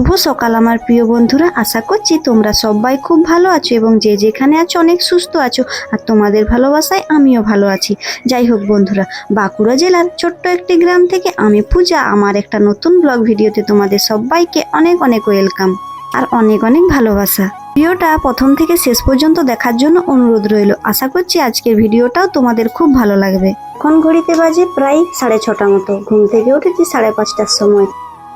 শুভ সকাল, আমার প্রিয় বন্ধুরা। আশা করছি তোমরা সবাই খুব ভালো আছো এবং যে যেখানে আছো অনেক সুস্থ আছো, আর তোমাদের ভালোবাসায় আমিও ভালো আছি। যাই হোক বন্ধুরা, বাঁকুড়া জেলার ছোট্ট একটি গ্রাম থেকে আমি পূজা, আমার একটা নতুন ব্লগ ভিডিওতে তোমাদের সবাইকে অনেক অনেক ওয়েলকাম আর অনেক অনেক ভালোবাসা। ভিডিওটা প্রথম থেকে শেষ পর্যন্ত দেখার জন্য অনুরোধ রইল। আশা করছি আজকের ভিডিওটাও তোমাদের খুব ভালো লাগবে। এখন ঘড়িতে বাজে প্রায় সাড়ে ছটা মতো। ঘুম থেকে উঠেছি সাড়ে পাঁচটার সময়।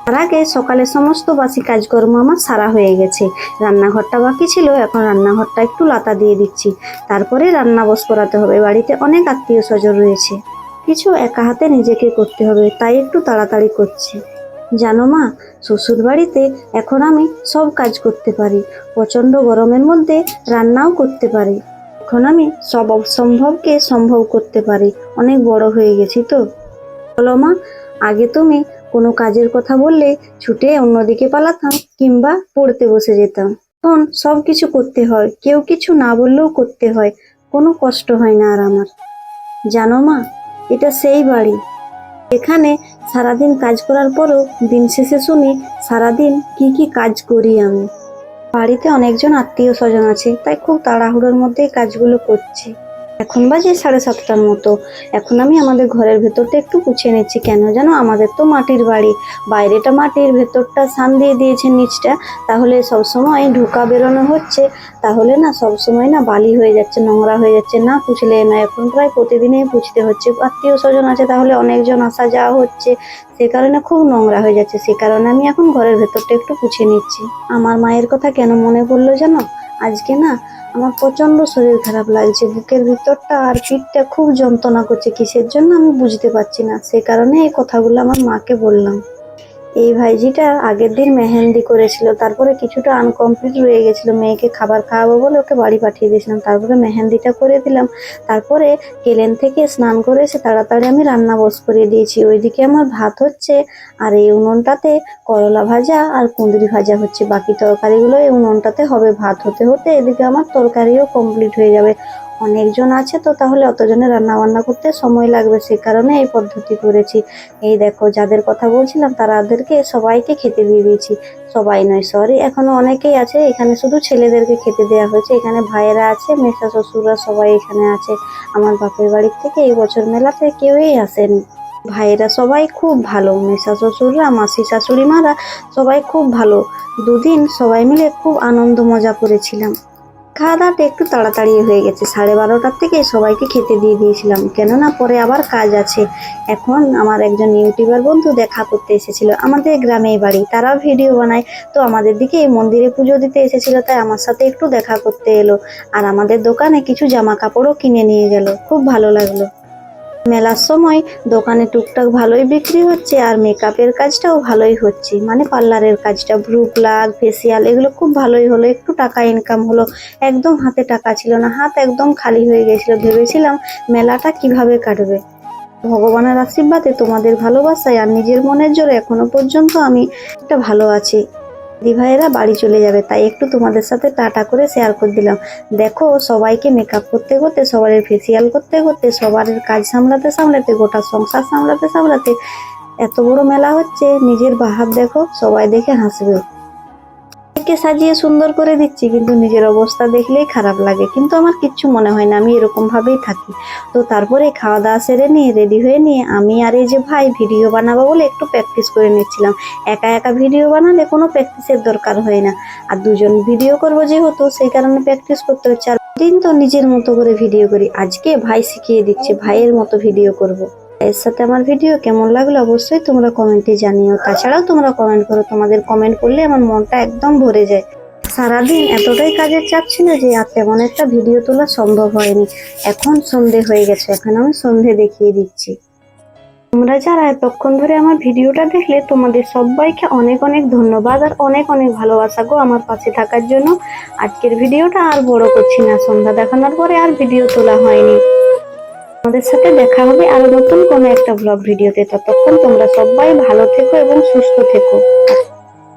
তার আগে সকালে সমস্ত বাসি কাজকর্ম আমার সারা হয়ে গেছে। রান্নাঘরটা বাকি ছিল, এখন রান্নাঘরটা একটু লাতা দিয়ে দিচ্ছি। তারপরে রান্না বস করাতে হবে, বাড়িতে অনেক আত্মীয় স্বজন রয়েছে। কিছু একা হাতে নিজেকে করতে হবে, তাই একটু তাড়াতাড়ি করছি। জানো মা শ্বশুর বাড়িতে এখন আমি সব কাজ করতে পারি, প্রচণ্ড গরমের মধ্যে রান্নাও করতে পারি। এখন আমি সব অসম্ভবকে সম্ভব করতে পারি, অনেক বড় হয়ে গেছি তো। বলো মা, আগে তুমি কোনো কাজের কথা বললে ছুটে অন্যদিকে পালাতাম কিংবা পড়তে বসে যেতাম। এখন সব কিছু করতে হয়, কেউ কিছু না বললেও করতে হয়, কোনো কষ্ট হয় না আর আমার। জানো মা, এটা সেই বাড়ি। এখানে সারাদিন কাজ করার পরও দিন শেষে শুনি সারাদিন কি কি কাজ করি আমি। বাড়িতে অনেকজন আত্মীয় স্বজন আছে, তাই খুব তাড়াহুড়োর মধ্যেই কাজগুলো করছি। এখন বাজে সাড়ে সাতটার মতো। এখন আমি আমাদের ঘরের ভেতরটা একটু পুছিয়ে নিচ্ছি। কেন জানো? আমাদের তো মাটির বাড়ি। বাইরেটা মাটির, ভেতরটা সান দিয়ে দিয়েছে নিচটা। তাহলে সবসময় ঢোকা বেরোনো হচ্ছে। তাহলে না সবসময় না বালি হয়ে যাচ্ছে, নোংরা হয়ে যাচ্ছে। না পুছলে না, এখন প্রায় প্রতিদিনই পুছতে হচ্ছে। আত্মীয় স্বজন আছে, তাহলে অনেকজন আসা যাওয়া হচ্ছে। সে কারণে খুব নোংরা হয়ে যাচ্ছে। সে কারণে আমি এখন ঘরের ভেতরটা একটু পুছিয়ে নিচ্ছি। আমার মায়ের কথা কেন মনে পড়ল জানো? আজকে না আমার প্রচণ্ড শরীর খারাপ লাগছে, বুকের ভিতরটা আর পিঠটা খুব যন্ত্রণা করছে, কিসের জন্য আমি বুঝতে পারছি না। সে কারণে এই কথাগুলো আমার মাকে বললাম। এই ভাইজিটা আগের দিন মেহেন্দি করেছিল, তারপরে কিছুটা আনকমপ্লিট রয়ে গেছিল, মেয়েকে খাবার খাওয়াবো বলে ওকে বাড়ি পাঠিয়ে দিয়েছিলাম, তারপরে মেহেন্দিটা করে দিলাম, তারপরে কেলেন থেকে স্নান করে এসে তাড়াতাড়ি আমি রান্না বস করে দিয়েছি, ওইদিকে আমার ভাত হচ্ছে, আর এই উনুনটাতে করলা ভাজা আর কুঁদরি ভাজা হচ্ছে, বাকি তরকারিগুলো এই উনুনটাতে হবে, ভাত হতে হতে এদিকে আমার তরকারিও কমপ্লিট হয়ে যাবে অনেকজন আছে তো তাহলে অতজনে রান্না বান্না করতে সময় লাগবে, সে কারণে এই পদ্ধতি করেছি। এই দেখো, যাদের কথা বলছিলাম তারাদেরকে সবাইকে খেতে দিয়ে দিয়েছি। সবাই নয় সরি এখনও অনেকেই আছে, এখানে শুধু ছেলেদেরকে খেতে দেওয়া হয়েছে, এখানে ভাইয়েরা আছে, মেসা শ্বশুররা সবাই এখানে আছে। আমার বাপের বাড়ির থেকে এই বছর মেলাতে কেউই আসেনি। ভাইয়েরা সবাই খুব ভালো, মেসা শ্বশুররা, মাসি শাশুড়ি মারা সবাই খুব ভালো। দুদিন সবাই মিলে খুব আনন্দ মজা করেছিলাম। খাওয়া দাওয়াটা একটু তাড়াতাড়ি হয়ে গেছে। সাড়ে বারোটার থেকে সবাইকে খেতে দিয়ে দিয়েছিলাম। কেননা পরে আবার কাজ আছে। এখন আমার একজন ইউটিউবার বন্ধু দেখা করতে এসেছিল আমাদের গ্রামেই বাড়ি। তারাও ভিডিও বানায়। তো আমাদের দিকে এই মন্দিরে পুজো দিতে এসেছিল, তাই আমার সাথে একটু দেখা করতে এলো। আর আমাদের দোকানে কিছু জামা কাপড়ও কিনে নিয়ে গেল। খুব ভালো লাগল। মেলার সময় দোকানে টুকটাক ভালোই বিক্রি হচ্ছে আর মেকআপের কাজটাও ভালোই হচ্ছে। মানে পার্লারের কাজটা ভ্রু প্লাগ ফেসিয়াল এগুলো খুব ভালোই হলো। একটু টাকা ইনকাম হলো। একদম হাতে টাকা ছিল না, হাত একদম খালি হয়ে গেছিল। ভেবেছিলাম মেলাটা কীভাবে কাটবে। ভগবানের আশীর্বাদে তোমাদের ভালোবাসায় আর নিজের মনের জোরে এখনও পর্যন্ত আমি একটা ভালো আছি। দিভাইয়েরা বাড়ি চলে যাবে, তাই একটু তোমাদের সাথে টাটা করে শেয়ার করে দিলাম। দেখো, সবাইকে মেকআপ করতে করতে সবার ফেসিয়াল করতে করতে সবার কাজ সামলাতে সামলাতে, গোটা সংসার সামলাতে সামলাতে এত বড় মেলা হচ্ছে, নিজের বাহাব দেখো, সবাই দেখে হাসবে। কে সাজিয়ে সুন্দর করে দিচ্ছি, কিন্তু নিজের অবস্থা দেখলেই খারাপ লাগে। কিন্তু আমার কিচ্ছু মনে হয় না, আমি এরকম ভাবেই থাকি। তো তারপরে খাওয়া দাওয়া সেরে নিয়ে রেডি হয়ে নিয়ে আমি আর এই যে ভাই ভিডিও বানাবো বলে একটু প্র্যাকটিস করে নিচ্ছিলাম। একা একা ভিডিও বানালে কোনো প্র্যাকটিসের দরকার হয় না। আর দুজন ভিডিও করব যেহেতু, সেই কারণে প্র্যাকটিস করতে হচ্ছে। আর দিন তো নিজের মতো করে ভিডিও করি। আজকে ভাই শিখিয়ে দিচ্ছে, ভাইয়ের মতো ভিডিও করব। এর সাথে আমার ভিডিও কেমন লাগল অবশ্যই তোমরা কমেন্টে জানিও। তাছাড়াও তোমরা কমেন্ট করো, তোমাদের কমেন্ট করলে আমার মনটা একদম ভরে যায়। সারাদিন এতটাই কাজের চাপ ছিল যে আর তেমন একটা ভিডিও তোলা সম্ভব হয়নি। এখন সন্ধে হয়ে গেছে, এখন আমি সন্ধে দেখিয়ে দিচ্ছি। তোমরা যারা এতক্ষণ ধরে আমার ভিডিওটা দেখলে, তোমাদের সবাইকে অনেক অনেক ধন্যবাদ আর অনেক অনেক ভালোবাসা গো আমার পাশে থাকার জন্য। আজকের ভিডিওটা আর বড় করছি না, সন্ধ্যা দেখানোর পরে আর ভিডিও তোলা হয়নি। আমাদের সাথে দেখা হবে আরও নতুন কোনো একটা ব্লগ ভিডিওতে। ততক্ষণ তোমরা সবাই ভালো থেকো এবং সুস্থ থেকো।